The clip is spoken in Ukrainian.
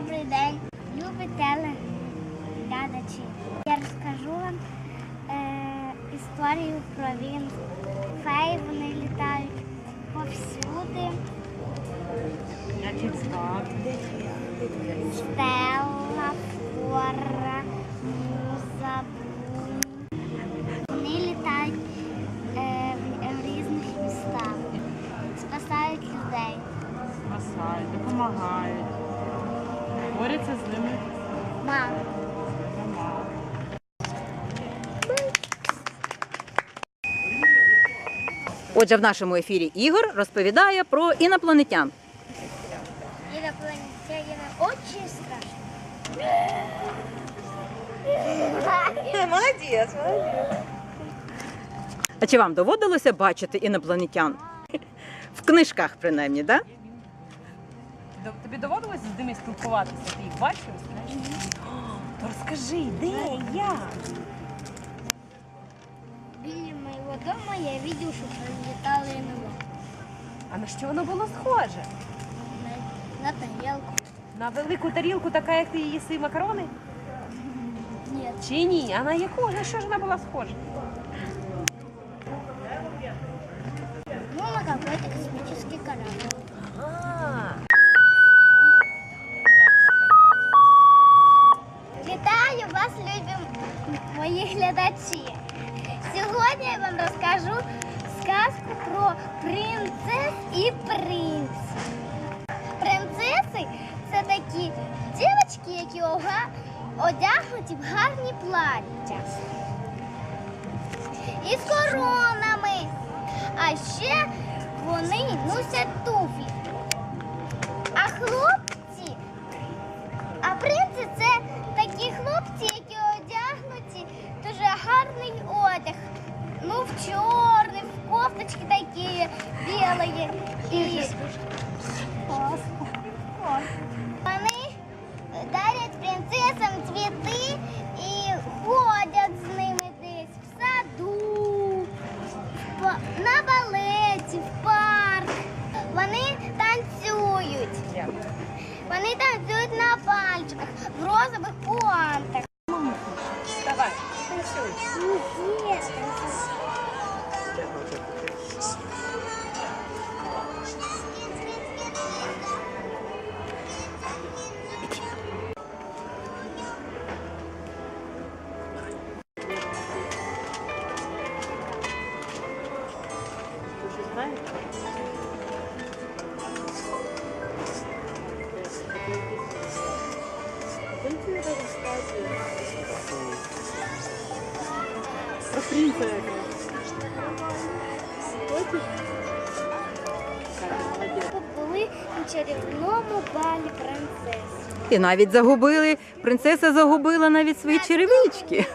Добрий день, любі глядачі. Я розкажу вам е, історію про він. Феї вони літають повсюди. Стелла, фора, муза, бум. Вони літають е, в різних містах, спасають людей. Спасають, допомагають. Борються з ними. Мам, Отже, в нашому ефірі Ігор розповідає про інопланетян. инопланетянина очень страшно. Молодець, молодець. А чи вам доводилося бачити інопланетян? В книжках, принаймні, так? Да? Тобі доводилось з ними спілкуватися? Ти їх бачив? О, Розкажи, де, як? Біля моего дома я видел, что пролетало НЛО А на що воно було схоже? на, на тарелку. На велику тарілку, така, як ти їси макарони? Нет, Чи ні? А на яку? На що ж вона була схожа? Глядачі. Сьогодні я вам розкажу сказку про принцес і принців. Принцеси це такі дівчатки, які одягнуті в гарні плаття. І з коронами. А ще вони носять кофточки такі білої. І вони дарять принцесам цвіти і ходять з ними десь в саду, в па- на балеті, в парк. Вони танцюють. Вони танцюють на пальчиках, в розових пуантах. давай, танцюй. Про принца? Були чарівному балі. І навіть загубили. Принцеса загубила навіть свої черевички.